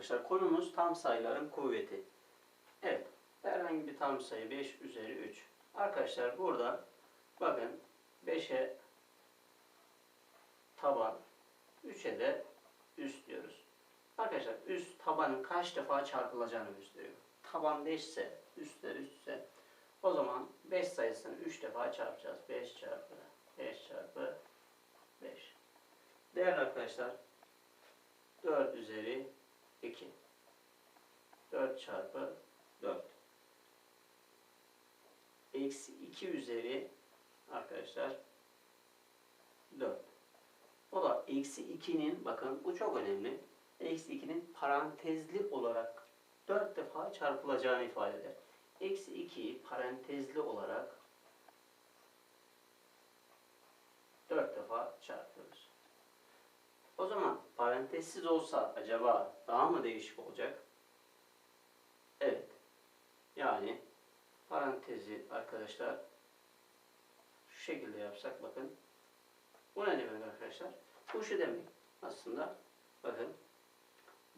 arkadaşlar. Konumuz tam sayıların kuvveti. Evet. Herhangi bir tam sayı 5 üzeri 3. Arkadaşlar burada bakın 5'e taban, 3'e de üst diyoruz. Arkadaşlar üst tabanın kaç defa çarpılacağını gösteriyor. Taban 5 ise, üstler üstse o zaman 5 sayısını 3 defa çarpacağız. 5 çarpı 5 çarpı 5. Değerli arkadaşlar 4 üzeri 2. 4 çarpı 4. Eksi 2 üzeri arkadaşlar 4. O da eksi 2'nin bakın bu çok önemli. Eksi 2'nin parantezli olarak 4 defa çarpılacağını ifade eder. Eksi 2'yi parantezli olarak 4 defa çarpıyoruz. O zaman parantezsiz olsa acaba daha mı değişik olacak? Evet. Yani parantezi arkadaşlar şu şekilde yapsak bakın. Bu ne demek arkadaşlar? Bu şu demek aslında. Bakın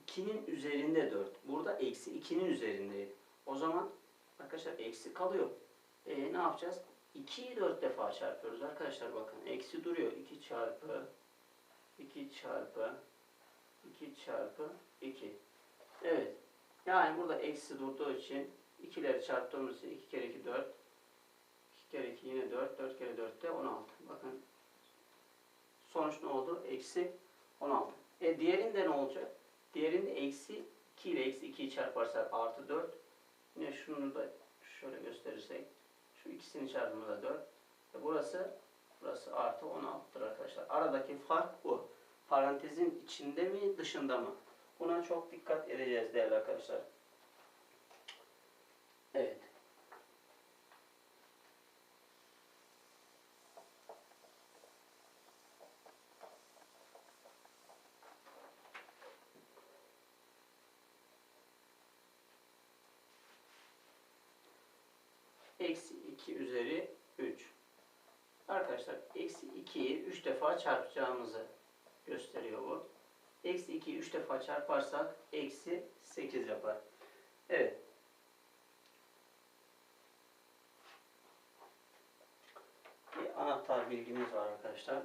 2'nin üzerinde 4. Burada eksi 2'nin üzerindeydi. O zaman arkadaşlar eksi kalıyor. E ne yapacağız? 2'yi 4 defa çarpıyoruz arkadaşlar bakın. Eksi duruyor. 2 çarpı 2 çarpı 2 çarpı 2. Evet. Yani burada eksi durduğu için ikileri çarptığımız için 2 kere 2 4. 2 kere 2 yine 4. 4 kere 4 de 16. Bakın sonuç ne oldu? Eksi 16. E diğerinde ne olacak? Diğerinde eksi 2 ile eksi 2'yi çarparsak artı 4. Yine şunu da şöyle gösterirsek şu ikisinin çarpımı da 4. E burası burası artı 16'dır arkadaşlar. Aradaki fark bu. Parantezin içinde mi dışında mı? Buna çok dikkat edeceğiz değerli arkadaşlar. Evet. Eksi 2 üzeri 3. Arkadaşlar eksi 2'yi 3 defa çarpacağımızı gösteriyor bu. Eksi 2'yi 3 defa çarparsak eksi 8 yapar. Evet. Bir anahtar bilgimiz var arkadaşlar.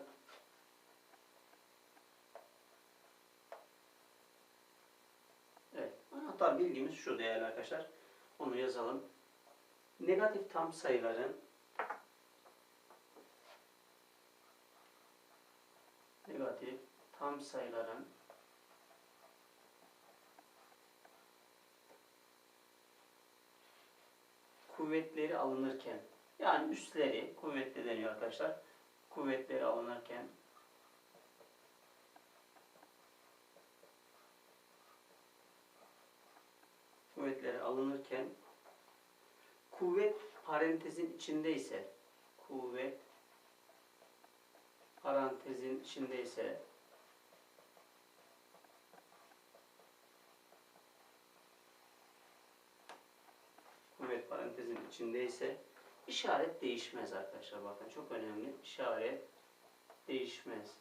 Evet. Anahtar bilgimiz şu değerli arkadaşlar. Onu yazalım. Negatif tam sayıların negatif tam sayıların kuvvetleri alınırken yani üstleri kuvvetli deniyor arkadaşlar. Kuvvetleri alınırken kuvvetleri alınırken kuvvet parantezin içindeyse kuvvet parantezin içindeyse kuvvet parantezin içindeyse işaret değişmez arkadaşlar bakın çok önemli işaret değişmez.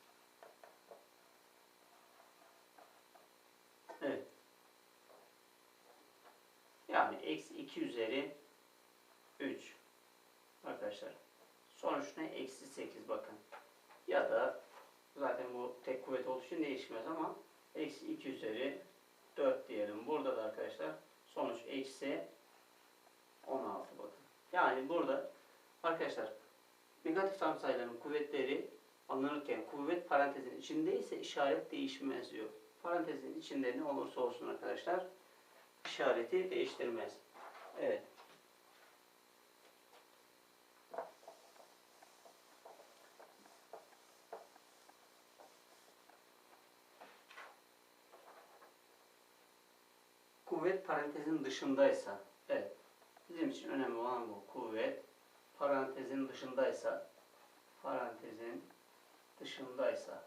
Evet. Yani eksi 2 üzeri 3 arkadaşlar. Sonuç ne? Eksi 8 bakın. Ya da zaten bu tek kuvvet olduğu için değişmez ama eksi 2 üzeri 4 diyelim. Burada da arkadaşlar sonuç eksi 16 bakın. Yani burada arkadaşlar negatif tam sayıların kuvvetleri alınırken kuvvet parantezin içindeyse işaret değişmez diyor. Parantezin içinde ne olursa olsun arkadaşlar işareti değiştirmez. Evet. Kuvvet parantezin dışındaysa, için önemli olan bu. Kuvvet parantezin dışındaysa, parantezin dışındaysa,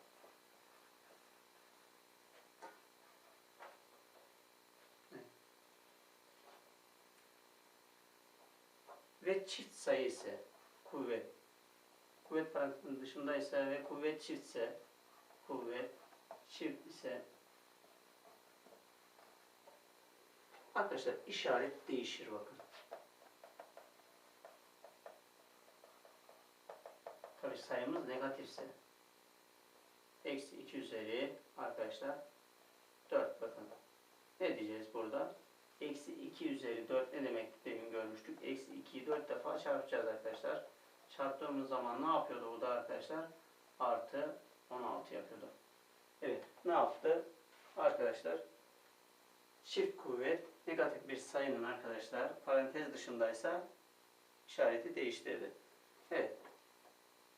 ve çift sayı ise kuvvet, kuvvet parantezin dışındaysa ve kuvvet çiftse, kuvvet çift ise Arkadaşlar işaret değişir bakın. Tabi sayımız negatifse. Eksi 2 üzeri arkadaşlar 4 bakın. Ne diyeceğiz burada? Eksi 2 üzeri 4 ne demek demin görmüştük. Eksi 2'yi 4 defa çarpacağız arkadaşlar. Çarptığımız zaman ne yapıyordu burada arkadaşlar? Artı 16 yapıyordu. Evet ne yaptı? Arkadaşlar çift kuvvet negatif bir sayının arkadaşlar parantez dışındaysa işareti değiştirdi. Evet.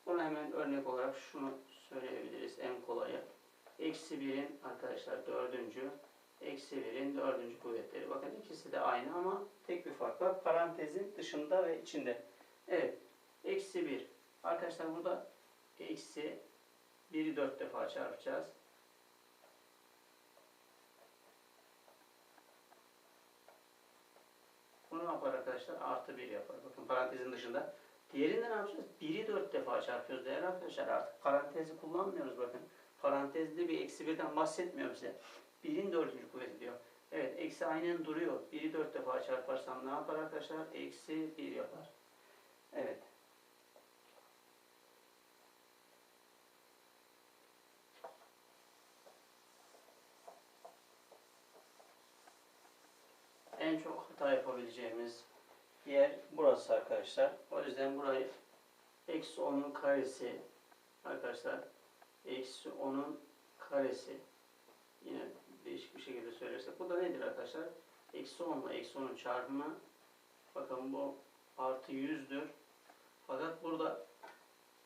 Buna hemen örnek olarak şunu söyleyebiliriz en kolayı. Eksi 1'in arkadaşlar dördüncü, eksi 1'in dördüncü kuvvetleri. Bakın ikisi de aynı ama tek bir fark var. Parantezin dışında ve içinde. Evet. Eksi 1. Arkadaşlar burada eksi 1'i 4 defa çarpacağız. Bu ne yapar arkadaşlar? Artı 1 yapar. Bakın parantezin dışında. Diğerinde ne yapacağız? 1'i 4 defa çarpıyoruz değerli arkadaşlar. Artık parantezi kullanmıyoruz bakın. Parantezde bir eksi 1'den bahsetmiyor bize. 1'in dördüncü kuvveti diyor. Evet eksi aynen duruyor. 1'i 4 defa çarparsam ne yapar arkadaşlar? Eksi 1 yapar. Evet. En çok hata yapabileceğimiz yer burası arkadaşlar. O yüzden burayı eksi 10'un karesi arkadaşlar eksi 10'un karesi yine değişik bir şekilde söylersek bu da nedir arkadaşlar? Eksi 10 ile eksi 10'un çarpımı bakın bu artı 100'dür. Fakat burada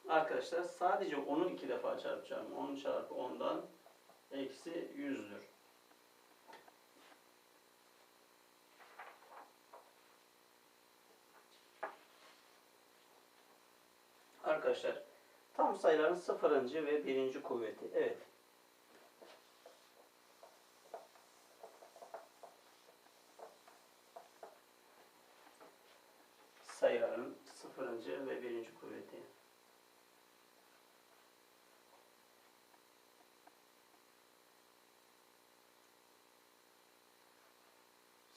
arkadaşlar sadece 10'u iki defa çarpacağım. 10 çarpı 10'dan eksi 100'dür. Arkadaşlar tam sayıların sıfırıncı ve birinci kuvveti. Evet. Sayıların sıfırıncı ve birinci kuvveti.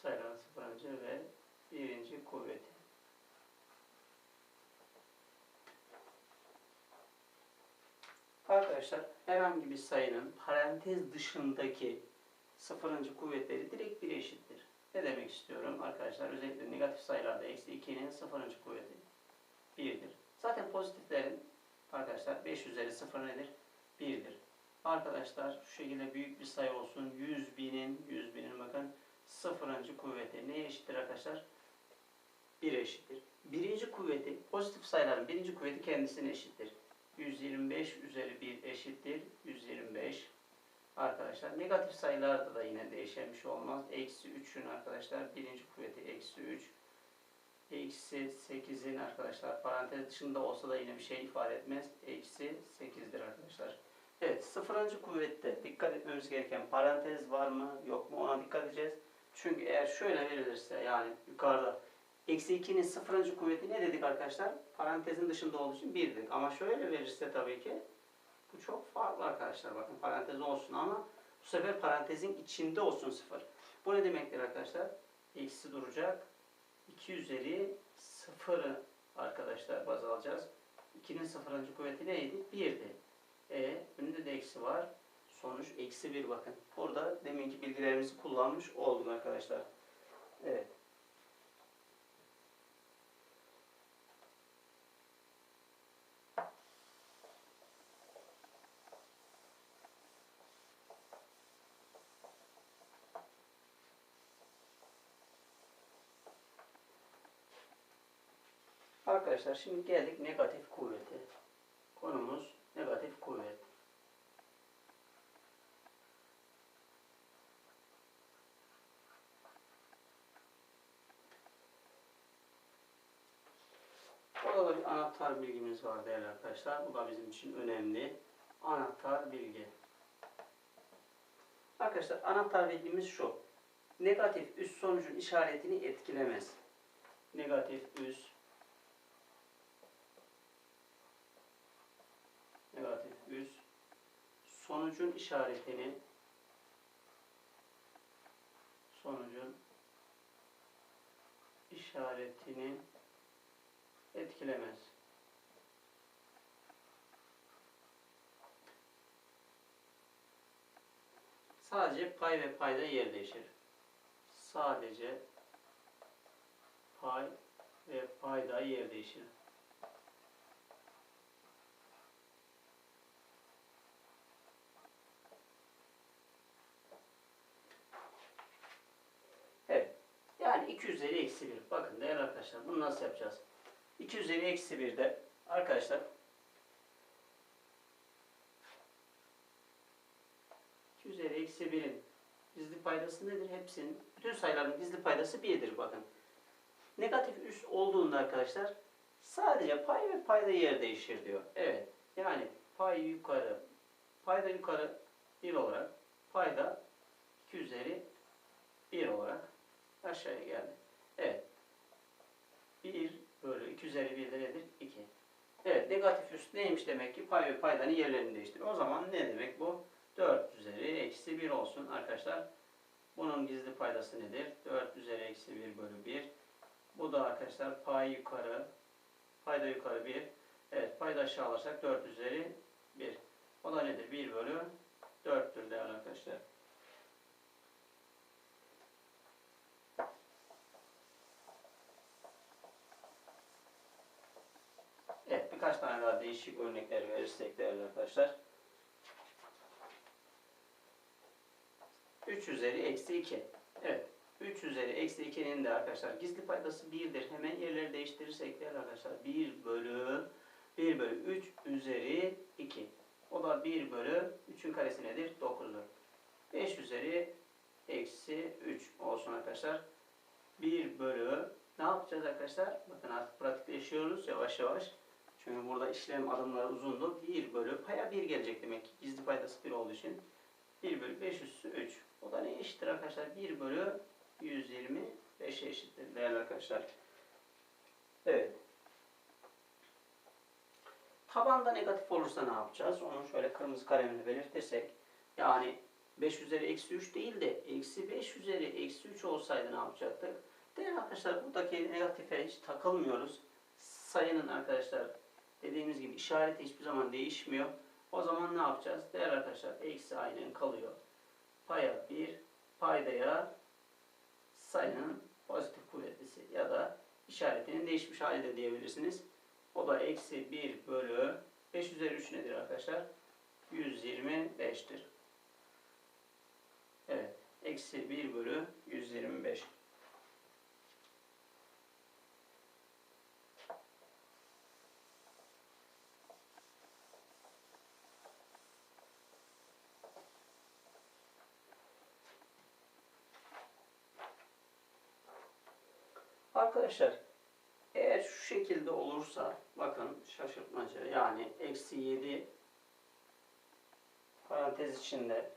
Sayıların sıfırıncı ve birinci kuvveti. Arkadaşlar herhangi bir sayının parantez dışındaki sıfırıncı kuvvetleri direkt bir eşittir. Ne demek istiyorum arkadaşlar? Özellikle negatif sayılarda eksi 2'nin sıfırıncı kuvveti 1'dir. Zaten pozitiflerin arkadaşlar 5 üzeri 0 nedir? 1'dir. Arkadaşlar şu şekilde büyük bir sayı olsun. 100 binin, 100 binin bakın sıfırıncı kuvveti neye eşittir arkadaşlar? 1 eşittir. Birinci kuvveti, pozitif sayıların birinci kuvveti kendisine eşittir. 125 üzeri 1 eşittir 125. Arkadaşlar negatif sayılarda da yine değişen bir şey olmaz. Eksi 3'ün arkadaşlar birinci kuvveti eksi 3. Eksi 8'in arkadaşlar parantez dışında olsa da yine bir şey ifade etmez. Eksi 8'dir arkadaşlar. Evet sıfırıncı kuvvette dikkat etmemiz gereken parantez var mı yok mu ona dikkat edeceğiz. Çünkü eğer şöyle verilirse yani yukarıda Eksi 2'nin sıfırıncı kuvveti ne dedik arkadaşlar? Parantezin dışında olduğu için 1 dedik. Ama şöyle verirse tabii ki bu çok farklı arkadaşlar. Bakın parantez olsun ama bu sefer parantezin içinde olsun sıfır. Bu ne demektir arkadaşlar? Eksi duracak. 2 üzeri sıfırı arkadaşlar baz alacağız. 2'nin sıfırıncı kuvveti neydi? 1'di. E, önünde de eksi var. Sonuç eksi 1 bakın. Burada deminki bilgilerimizi kullanmış olduk arkadaşlar. Evet. Arkadaşlar şimdi geldik negatif kuvveti. Konumuz negatif kuvvet. Burada da bir anahtar bilgimiz var değerli arkadaşlar. Bu da bizim için önemli. Anahtar bilgi. Arkadaşlar anahtar bilgimiz şu. Negatif üst sonucun işaretini etkilemez. Negatif üst negatif üst sonucun işaretini sonucun işaretini etkilemez. Sadece pay ve payda yer değişir. Sadece pay ve payda yer değişir. Evet. Yani 2 üzeri eksi 1. Bakın değerli arkadaşlar bunu nasıl yapacağız? 2 üzeri eksi 1'de arkadaşlar 2 üzeri eksi 1'in gizli paydası nedir? Hepsinin, bütün sayıların gizli paydası 1'dir bakın. Negatif üst olduğunda arkadaşlar sadece pay ve payda yer değişir diyor. Evet. Yani pay yukarı, payda yukarı 1 olarak, payda 2 üzeri 1 olarak aşağıya geldi. Evet. 1 bölü 2 üzeri 1 de nedir? 2. Evet. Negatif üst neymiş demek ki? Pay ve paydanın yerlerini değiştiriyor. O zaman ne demek bu? 4 üzeri eksi 1 olsun arkadaşlar. Bunun gizli paydası nedir? 4 üzeri eksi 1 bölü 1. Bu da arkadaşlar pay yukarı, payda yukarı 1. Evet payda aşağı alırsak 4 üzeri 1. O da nedir? 1 bölü 4'tür değerli arkadaşlar. Evet birkaç tane daha değişik örnekler verirsek değerli arkadaşlar. 3 üzeri eksi 2. Evet. 3 üzeri eksi 2'nin de arkadaşlar gizli paydası 1'dir. Hemen yerleri değiştirirsek değerli arkadaşlar 1 bölü 1 bölü 3 üzeri 2. O da 1 bölü 3'ün karesi nedir? 9'dur. 5 üzeri eksi 3 olsun arkadaşlar. 1 bölü ne yapacağız arkadaşlar? Bakın artık pratikleşiyoruz yavaş yavaş. Çünkü burada işlem adımları uzundu. 1 bölü paya 1 gelecek demek ki. Gizli paydası 1 olduğu için. 1 bölü 5 üssü 3. O da ne eşittir arkadaşlar? 1 bölü 125'e eşittir değerli arkadaşlar. Evet. Tabanda negatif olursa ne yapacağız? Onu şöyle kırmızı kalemle belirtirsek. Yani 5 üzeri eksi 3 değil de eksi 5 üzeri eksi 3 olsaydı ne yapacaktık? Değerli arkadaşlar buradaki negatife hiç takılmıyoruz. Sayının arkadaşlar dediğimiz gibi işareti hiçbir zaman değişmiyor. O zaman ne yapacağız? Değerli arkadaşlar eksi aynen kalıyor. Paya 1, paydaya sayının pozitif kuvvetlisi ya da işaretinin değişmiş hali de diyebilirsiniz. O da eksi 1 bölü 5 üzeri 3 nedir arkadaşlar? 125'tir. Evet. Eksi 1 bölü 125. Arkadaşlar eğer şu şekilde olursa bakın şaşırtmaca yani eksi 7 parantez içinde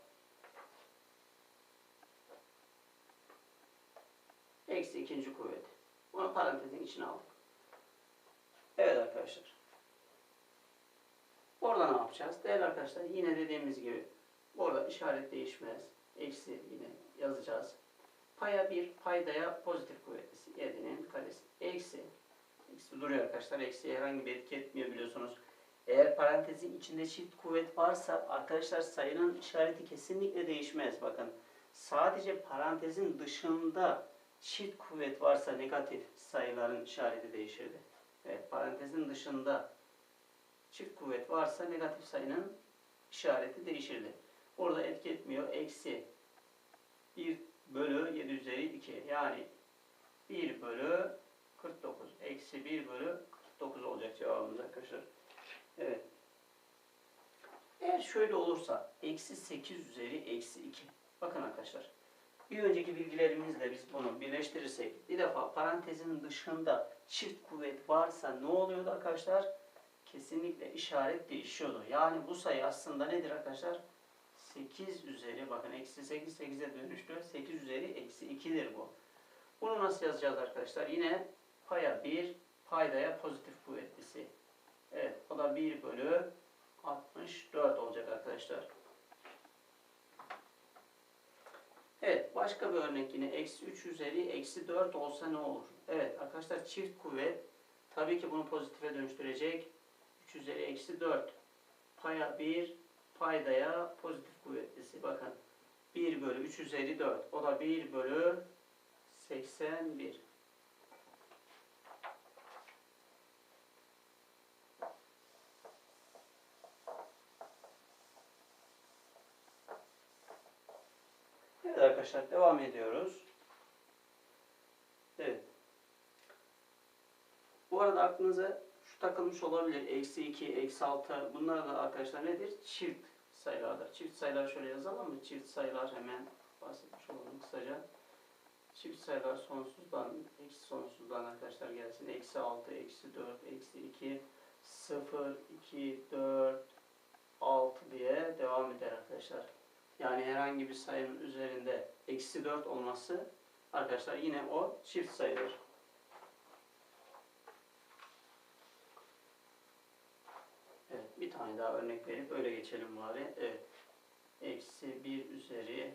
eksi ikinci kuvvet. Bunu parantezin içine aldık. Evet arkadaşlar. Orada ne yapacağız? Değerli arkadaşlar yine dediğimiz gibi orada işaret değişmez. Eksi yine yazacağız. Paya 1, paydaya pozitif kuvvetlisi. 7'nin karesi. Eksi. Eksi duruyor arkadaşlar. Eksiye herhangi bir etki etmiyor biliyorsunuz. Eğer parantezin içinde çift kuvvet varsa arkadaşlar sayının işareti kesinlikle değişmez. Bakın sadece parantezin dışında çift kuvvet varsa negatif sayıların işareti değişirdi. Evet parantezin dışında çift kuvvet varsa negatif sayının işareti değişirdi. Orada etki etmiyor. Eksi 1 bölü 7 üzeri 2. Yani 1 bölü 49. Eksi 1 bölü 49 olacak cevabımız arkadaşlar. Evet. Eğer şöyle olursa eksi 8 üzeri eksi 2. Bakın arkadaşlar. Bir önceki bilgilerimizle biz bunu birleştirirsek bir defa parantezin dışında çift kuvvet varsa ne oluyordu arkadaşlar? Kesinlikle işaret değişiyordu. Yani bu sayı aslında nedir arkadaşlar? 8 üzeri bakın eksi 8 8'e dönüştü. 8 üzeri eksi 2'dir bu. Bunu nasıl yazacağız arkadaşlar? Yine paya 1 paydaya pozitif kuvvetlisi. Evet o da 1 bölü 64 olacak arkadaşlar. Evet, başka bir örnek yine. Eksi 3 üzeri eksi 4 olsa ne olur? Evet arkadaşlar çift kuvvet tabii ki bunu pozitife dönüştürecek. 3 üzeri eksi 4. Paya 1, paydaya pozitif kuvvetlisi. Bakın 1 bölü 3 üzeri 4. O da 1 bölü 81. Evet arkadaşlar devam ediyoruz. Evet. Bu arada aklınıza şu takılmış olabilir. Eksi 2, eksi 6 bunlar da arkadaşlar nedir? Çift sayılardır. Çift sayılar şöyle yazalım mı? Çift sayılar hemen bahsetmiş olalım kısaca. Çift sayılar sonsuzdan, eksi sonsuzdan arkadaşlar gelsin. Eksi 6, eksi 4, eksi 2, 0, 2, 4, 6 diye devam eder arkadaşlar. Yani herhangi bir sayının üzerinde eksi 4 olması arkadaşlar yine o çift sayıdır. Evet bir tane daha örnek verip öyle geçelim bari. Evet. Eksi 1 üzeri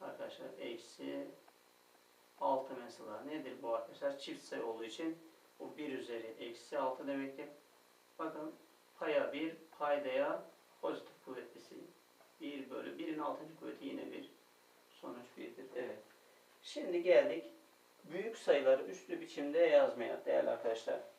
arkadaşlar eksi 6 mesela nedir bu arkadaşlar? Çift sayı olduğu için bu 1 üzeri eksi 6 demektir. Bakın paya 1 paydaya pozitif kuvvetlisi 1 bölü 1'in 6. kuvveti yine 1. Sonuç 1'dir. Evet. Şimdi geldik büyük sayıları üslü biçimde yazmaya değerli arkadaşlar.